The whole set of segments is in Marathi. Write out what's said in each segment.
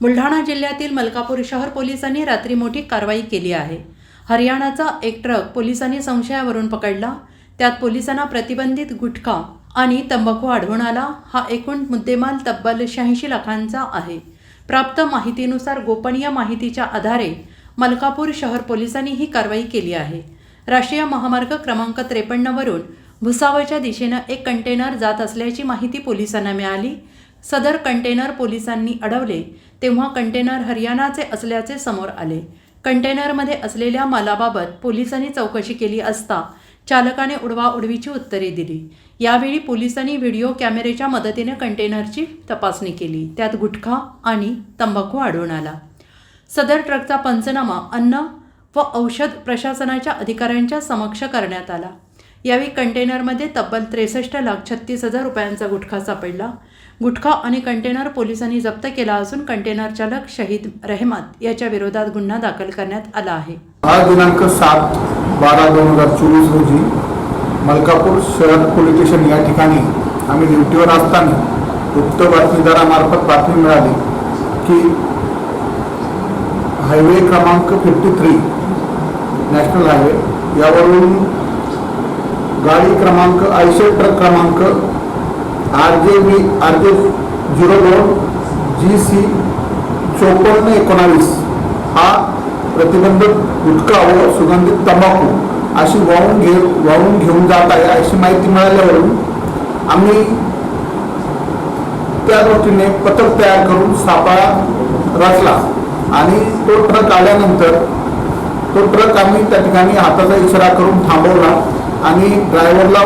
बुलढाणा जिल्ह्यातील मलकापूर शहर पोलिसांनी रात्री मोठी कारवाई केली आहे. हरियाणाचा एक ट्रक पोलिसांनी संशयावरून पकडला. त्यात पोलिसांना प्रतिबंधित गुटखा आणि तंबाखू आढळून आला. हा एकूण मुद्देमाल तब्बल शहाऐंशी लाखांचा आहे. प्राप्त माहितीनुसार गोपनीय माहितीच्या आधारे मलकापूर शहर पोलिसांनी ही कारवाई केली आहे. राष्ट्रीय महामार्ग क्रमांक त्रेपन्नवरून भुसावळच्या दिशेनं एक कंटेनर जात असल्याची माहिती पोलिसांना मिळाली. सदर कंटेनर पोलिसांनी अडवले तेव्हा कंटेनर हरियाणाचे असल्याचे समोर आले. कंटेनरमध्ये असलेल्या मालाबाबत पोलिसांनी चौकशी केली असता चालकाने उडवाउडवीची उत्तरे दिली. यावेळी पोलिसांनी व्हिडिओ कॅमेरेच्या मदतीने कंटेनरची तपासणी केली. त्यात गुटखा आणि तंबाखू आढळून आला. सदर ट्रकचा पंचनामा अन्न व औषध प्रशासनाच्या अधिकाऱ्यांच्या समक्ष करण्यात आला. यावेळी कंटेनरमध्ये तब्बल त्रेसष्ट लाख छत्तीस हजार रुपयांचा गुटखा सापडला. गुटखा आणि कंटेनर पोलिसांनी जप्त केला असून कंटेनर चालक शहीद रहमत याच्या विरोधात गुन्हा दाखल करण्यात आला आहे. आज दिनांक सात बारा दोन हजार चोवीस रोजी मलकापूर शहर पोलीस स्टेशन या ठिकाणी आम्ही ड्युटीवर असताना गुप्त बातमीदारामार्फत बातमी मिळाली की हायवे क्रमांक फिफ्टी थ्री नॅशनल हायवे यावरून गाडी क्रमांक आयशे ट्रक क्रमांक आर जे बी आर जे झिरो दोन जी सी चोपन्न एकोणावीस. हा प्रतिबंधित गुटखा व सुगंधित तंबाखू अशी वाहून घे वाहून घेऊन जात आहे अशी माहिती मिळाल्यावरून आम्ही त्या दृष्टीने पथक तयार करून सापळा रचला. आणि तो ट्रक आल्यानंतर तो ट्रक आम्ही त्या ठिकाणी हाताचा इशारा करून थांबवला. आणि ड्रायव्हरला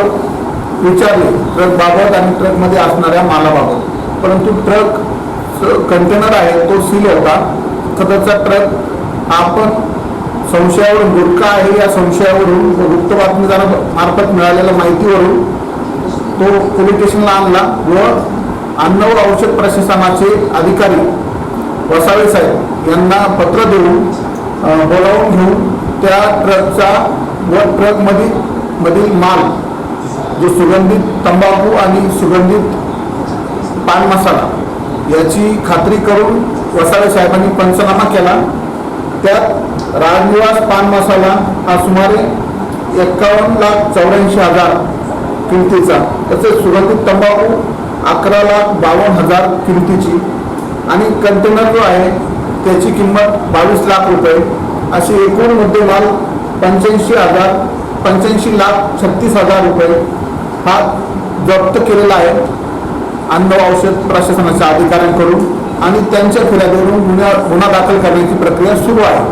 विचारले ट्रकबाबत आणि ट्रकमध्ये असणाऱ्या मालाबाबत. परंतु ट्रक कंटेनर आहे तो सील होता. खतरचा ट्रक आपण संशयावरून गुटखा आहे या संशयावरून व गुप्त बातमीदारा मार्फत मिळालेल्या माहितीवरून तो पोलीस स्टेशनला आणला व अन्न व औषध प्रशासनाचे अधिकारी वसावे साहेब यांना पत्र देऊन बोलावून घेऊन त्या ट्रकचा व ट्रकमधील मधील माल जो सुगंधित तंबाखू आणि सुगंधित पान मसाला याची खात्री करून वसावे साहेबांनी पंचनामा केला. त्यात राजनिवास पान मसाला हा सुमारे एक्कावन्न लाख चौऱ्याऐंशी हजार किमतीचा तसेच सुगंधित तंबाखू अकरा लाख बावन्न हजार किमतीची आणि कंटेनर जो आहे त्याची किंमत बावीस लाख रुपये अशी एकूण मुद्देमाल पंच्याऐंशी हजार पंच्याऐंशी लाख छत्तीस हजार रुपये हा जप्त केलेला आहे. अन्न औषध प्रशासनाच्या अधिकाऱ्यांकडून आणि त्यांच्या फिर्यादवरून गुन्हा गुन्हा दाखल करण्याची प्रक्रिया सुरू आहे.